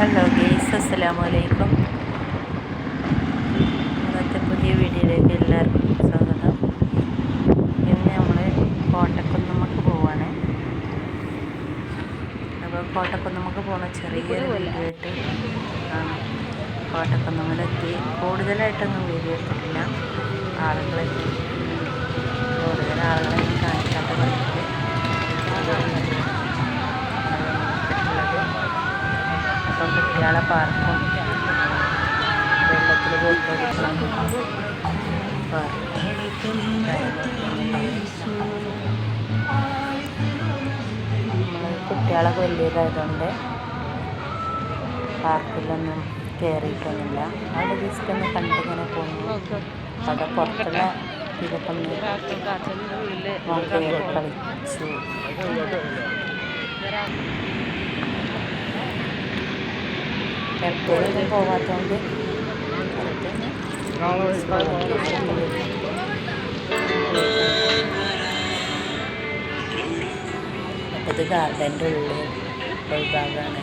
Hello guys അസ്സലാമു അലൈക്കും ഇന്നത്തെ പുതിയ വീഡിയോയിലേക്ക് എല്ലാവർക്കും സ്വാഗതം. ഇന്ന് നമ്മൾ കോട്ടക്കുന്നമ്മക്ക് പോവാണ്. അപ്പോൾ കോട്ടക്കുന്നമ്മക്ക് പോകുന്ന ചെറിയൊരു വീഡിയോ ആയിട്ട് കോട്ടക്കുന്നുമ്മലെത്തി കൂടുതലായിട്ടൊന്നും വീഡിയോ എടുത്തിട്ടില്ല. ആളുകളെത്തി കൂടുതൽ ആളുകളെ കാണിക്കാത്ത കുട്ടികളെ പാർക്കും. വെള്ളത്തിൽ കുട്ടികളൊക്കെ വലിയതായതുകൊണ്ട് പാർക്കിലൊന്നും കയറിയിട്ടൊന്നുമില്ല അവിടെ ജസ്റ്റ് ഒന്ന് കണ്ടിങ്ങനെ പോകുന്നു അവിടെ പുറത്തുള്ള കയറി കളിച്ചു. എപ്പോഴും പോവാത്തതുകൊണ്ട് അപ്പോൾ ഇത് ഗാർഡന്റെ ഉള്ളിൽ ഉൾഭാഗമാണ്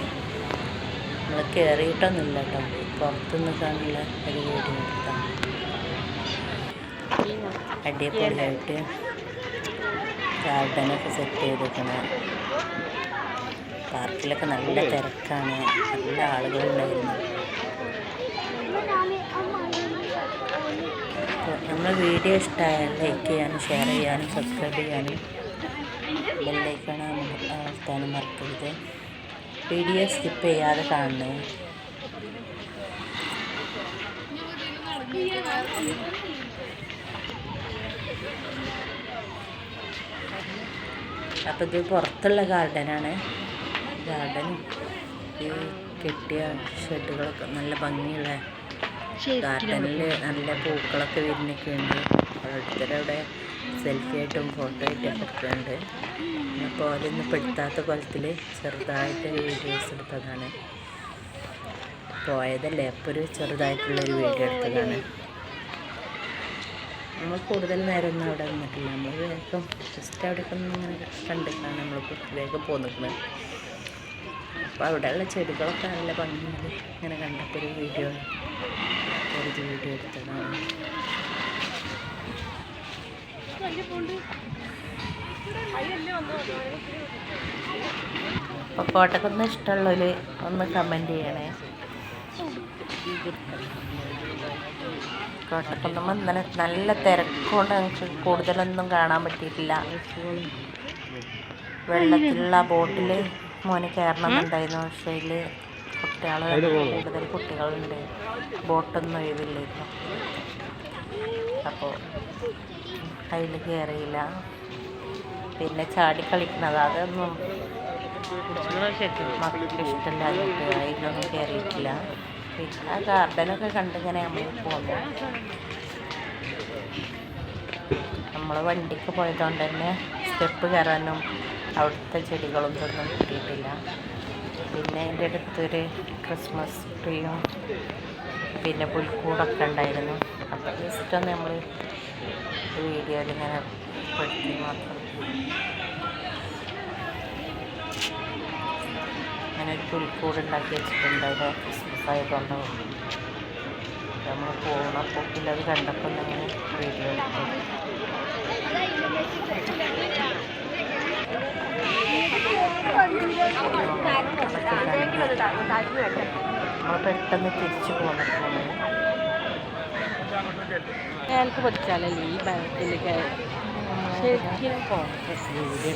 നമ്മൾ കയറിയിട്ടൊന്നുമില്ല കേട്ടോ പുറത്ത് നിൽക്കാനുള്ള ഒരു വീഡിയോ എടുത്താണ് അടിപൊളിയായിട്ട് ഗാർഡനൊക്കെ സെറ്റ് ചെയ്തിരിക്കണേ പാർക്കിലൊക്കെ നല്ല തിരക്കാണ്. നല്ല ആളുകളുണ്ടായിരുന്നു. നമ്മൾ വീഡിയോ ഇഷ്ടമായാൽ ലൈക്ക് ചെയ്യാനും ഷെയർ ചെയ്യാനും സബ്സ്ക്രൈബ് ചെയ്യാനും ബെല്ലൈക്കാണ് അമർത്താനും മറക്കരുത്. വീഡിയോ സ്കിപ്പ് ചെയ്യാതെ കാണണേ. അപ്പോൾ ഇത് പുറത്തുള്ള ഗാർഡനാണ് ഗാർഡനും ഈ കെട്ടിയ ഷെഡുകളൊക്കെ നല്ല ഭംഗിയുള്ള ഗാർഡനിൽ നല്ല പൂക്കളൊക്കെ വിരിഞ്ഞൊക്കെ ഉണ്ട് ഓരോരുത്തരവിടെ സെൽഫി ആയിട്ടും ഫോട്ടോ ആയിട്ടും എടുക്കുന്നുണ്ട്. അപ്പോൾ അവരൊന്നും പെടുത്താത്ത കൊലത്തിൽ ചെറുതായിട്ട് വീഡിയോസ് എടുത്തതാണ്. പോയതല്ലേ? അപ്പോൾ ഒരു ചെറുതായിട്ടുള്ളൊരു വീഡിയോ എടുത്തതാണ്. നമ്മൾ കൂടുതൽ നേരം ഒന്നും അവിടെ നിന്നിട്ടില്ല. നമ്മൾ വേഗം ജസ്റ്റ് അവിടെയൊക്കെ ഇങ്ങനെ കണ്ടിട്ടാണ് നമ്മൾ വേഗം പോന്നിരിക്കുന്നത് അപ്പോൾ അവിടെയുള്ള ചെടികളൊക്കെ നല്ല ഭംഗിയിൽ ഇങ്ങനെ കണ്ടപ്പോൾ ഒരു വീഡിയോ ഒരു വീഡിയോ എടുത്തതാണ്. അപ്പോൾ കോട്ടക്കൊന്ന് ഇഷ്ടമുള്ളവർ ഒന്ന് കമന്റ് ചെയ്യണേ. കോട്ടക്കുന്നുമ്മ ഇന്നലെ നല്ല തിരക്കുകൊണ്ട് ഞങ്ങൾക്ക് കൂടുതലൊന്നും കാണാൻ പറ്റിയിട്ടില്ല. വെള്ളത്തിലുള്ള ബോട്ടിൽ മോന് കയറണമെന്നുണ്ടായിരുന്നു പക്ഷേ അതിൽ കുട്ടികൾ കൂടുതൽ കുട്ടികളുണ്ട്. ബോട്ടൊന്നും ഒഴിവില്ലായിരുന്നു. അപ്പോൾ അതിൽ കയറിയില്ല. പിന്നെ ചാടി കളിക്കുന്നത് അതൊന്നും മക്കൾക്ക് ഇഷ്ടമില്ലാതിട്ട് അതിലൊന്നും കയറിയിട്ടില്ല. പിന്നെ ആ ഗാർഡനൊക്കെ കണ്ടിങ്ങനെ നമ്മൾ പോന്നു നമ്മൾ വണ്ടിക്ക് പോയതുകൊണ്ട് തന്നെ സ്റ്റെപ്പ് കയറാനും അവിടുത്തെ ചെടികളൊന്നും കിട്ടിയിട്ടില്ല. പിന്നെ എന്റെ അടുത്തൊരു ക്രിസ്മസ് ട്രീയും പിന്നെ പുൽക്കൂടൊക്കെ ഉണ്ടായിരുന്നു. അപ്പോൾ ജസ്റ്റ് ഒന്ന് നമ്മൾ വീഡിയോയിൽ ഇങ്ങനെ പെടുത്തി മാത്രം. അങ്ങനെ ഒരു പുൽക്കൂട് ഉണ്ടാക്കി വെച്ചിട്ടുണ്ട് അവിടെ ക്രിസ്മസ് ആയതുകൊണ്ട്. നമ്മൾ പോകുന്നപ്പോൾ പിന്നെ അത് കണ്ടപ്പോൾ അങ്ങനെ വീഡിയോ എടുത്തു. നമ്മൾ പെട്ടെന്ന് തിരിച്ചു പോകണം അയാൾക്ക് പഠിച്ചാലല്ലേ ഈ ബാങ്കിലേക്ക് ശരിക്കും വീഡിയോ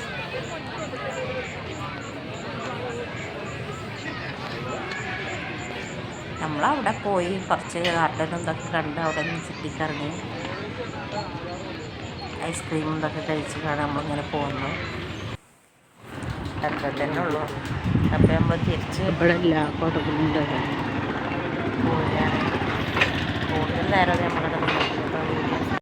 നമ്മളവിടെ പോയി കുറച്ച് ഗാർഡനും ഇതൊക്കെ കണ്ട് അവിടെ നിന്ന് ചുറ്റിക്കറങ്ങി ഐസ്ക്രീമും ഇതൊക്കെ കഴിച്ചിട്ടാണ് നമ്മളിങ്ങനെ പോകുന്നു അത്ര തന്നെ ഉള്ളൂ. അപ്പം നമ്മൾ തിരിച്ച് ഇവിടെ ഇല്ല കൂടുതൽ നേരം നമ്മളവിടെ വീഡിയോസ്